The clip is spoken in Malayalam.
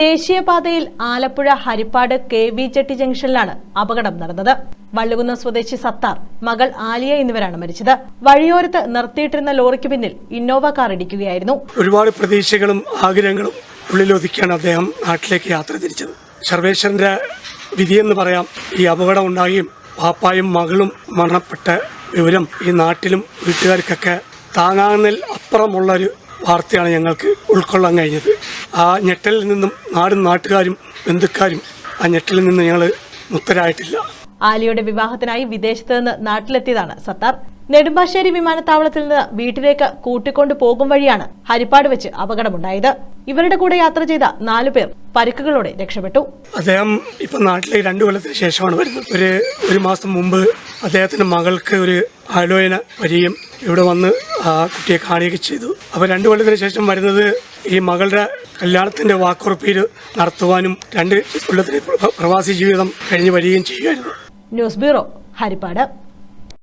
ദേശീയപാതയിൽ Alappuzha Haripad K V jetty ജംഗ്ഷനിലാണ് അപകടം നടന്നത്. വള്ളുകുന്ന സ്വദേശി സത്താർ മകൾ ആലിയ എന്നിവരാണ് മരിച്ചത്. വഴിയോരത്ത് നിർത്തിയിട്ടിരുന്ന ലോറിക്ക് പിന്നിൽ ഇന്നോവ കാർ ഇടിക്കുകയായിരുന്നു. ഒരുപാട് പ്രതീക്ഷകളും ആഗ്രഹങ്ങളും ഉള്ളിലൊതുക്കിയാണ് അദ്ദേഹം നാട്ടിലേക്ക് യാത്ര തിരിച്ചത്. സർവേശ്വരന്റെ വിധിയെന്ന് പറയാം ഈ അപകടം ഉണ്ടാകുകയും പാപ്പായും മകളും മരണപ്പെട്ട വിവരം ഈ നാട്ടിലും വീട്ടുകാർക്കൊക്കെ താങ്ങാവുന്നതിൽ അപ്പുറമുള്ളൊരു വാർത്തയാണ് ഞങ്ങൾക്ക് ഉൾക്കൊള്ളാൻ കഴിഞ്ഞത്. ആ ഞെട്ടലിൽ നിന്നും നാടും നാട്ടുകാരും ബന്ധുക്കാരും ആ ഞെട്ടലിൽ നിന്ന് ഞങ്ങൾ മുക്തരായിട്ടില്ല. ആലിയുടെ വിവാഹത്തിനായി വിദേശത്ത് നിന്ന് നാട്ടിലെത്തിയതാണ് സത്താർ. നെടുമ്പാശ്ശേരി വിമാനത്താവളത്തിൽ നിന്ന് വീട്ടിലേക്ക് കൂട്ടിക്കൊണ്ടു പോകും വഴിയാണ് ഹരിപ്പാട് വെച്ച് അപകടമുണ്ടായത്. ഇവരുടെ കൂടെ യാത്ര ചെയ്ത നാലു പേർ പരിക്കുകളോടെ രക്ഷപ്പെട്ടു. അദ്ദേഹം ഇപ്പൊ നാട്ടിലേക്ക് രണ്ടു കൊല്ലത്തിന് ശേഷമാണ് വരുന്നത്. ഒരു ഒരു മാസം മുമ്പ് അദ്ദേഹത്തിന്റെ മകൾക്ക് ഒരു ആലോചന വരികയും ഇവിടെ വന്ന് ആ കുട്ടിയെ കാണുകയൊക്കെ ചെയ്തു. അപ്പൊ രണ്ട് കൊല്ലത്തിന് ശേഷം വരുന്നത് ഈ മകളുടെ കല്യാണത്തിന്റെ വാക്കുറപ്പിൽ നടത്തുവാനും രണ്ട് കൊല്ലത്തിന് പ്ര- പ്രവാസി ജീവിതം കഴിഞ്ഞ് വരികയും ചെയ്യുമായിരുന്നു ന്യൂസ് ബ്യൂറോ ഹരിപ്പാട്.